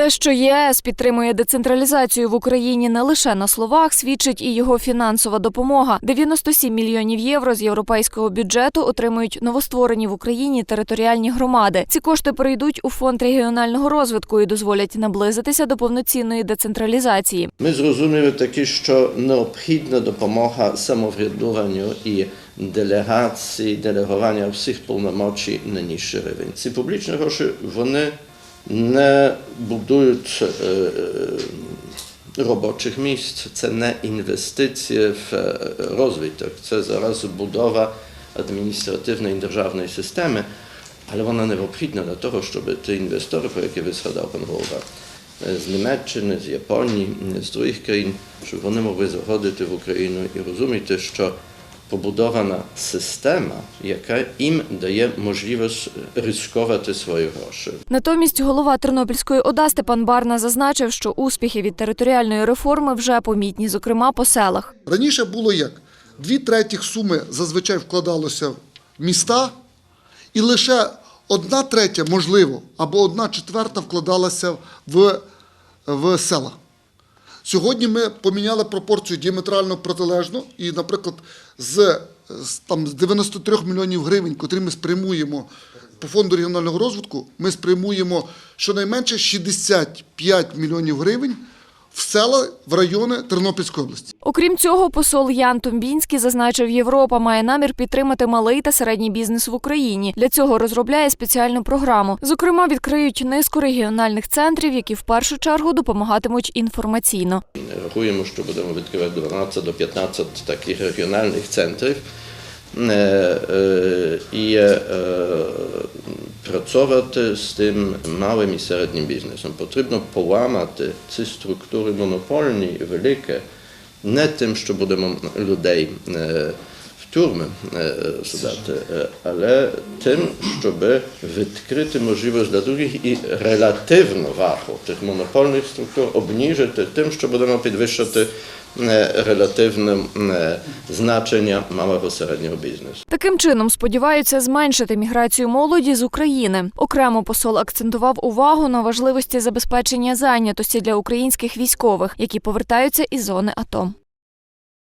Те, що ЄС підтримує децентралізацію в Україні не лише на словах, свідчить і його фінансова допомога. 97 мільйонів євро з європейського бюджету отримують новостворені в Україні територіальні громади. Ці кошти перейдуть у фонд регіонального розвитку і дозволять наблизитися до повноцінної децентралізації. Ми зрозуміли таки, що необхідна допомога самоврядуванню і делегації, делегування всіх повномочій на нижчий рівень. Ці публічні гроші вони не будують е, е, робочих місць, це не інвестиції в е, розвиток, це зараз будова адміністративної державної системи, але вона необхідна для того, щоб ті інвестори, про які ви згадав пан голова, з Німеччини, з Японії, з других країн, щоб вони могли заходити в Україну і розуміти, що побудована система, яка їм дає можливість ризикувати свої гроші. Натомість голова Тернопільської ОДА Степан Барна зазначив, що успіхи від територіальної реформи вже помітні, зокрема по селах. Раніше було як? Дві третіх суми зазвичай вкладалося в міста, і лише одна третя, можливо, або одна четверта вкладалася в, в села. Сьогодні ми поміняли пропорцію діаметрально протилежно, і, наприклад, з, там, з 93 мільйонів гривень, котрі ми спрямуємо по фонду регіонального розвитку, ми спрямуємо щонайменше 65 мільйонів гривень в села, в райони Тернопільської області. Окрім цього, посол Ян Тумбінський зазначив, Європа має намір підтримати малий та середній бізнес в Україні. Для цього розробляє спеціальну програму. Зокрема, відкриють низку регіональних центрів, які в першу чергу допомагатимуть інформаційно. Рахуємо, що будемо відкривати 12 до 15 таких регіональних центрів. Е, е, І pracować z tym małym i średnim biznesem. Potrzebno połamać te struktury monopolne i wielkie, nie tym, że będziemy ludzi e, turmy e, sodaty, e, ale tym, żeby wytkryty możliwość dla drugich i relatywno wahu tych monopolnych struktur obniżyć tym, że będą podwyższać е, релятивне е, значення малого середнього бізнесу. Таким чином сподіваються зменшити міграцію молоді з України. Окремо посол акцентував увагу на важливості забезпечення зайнятості для українських військових, які повертаються із зони АТО.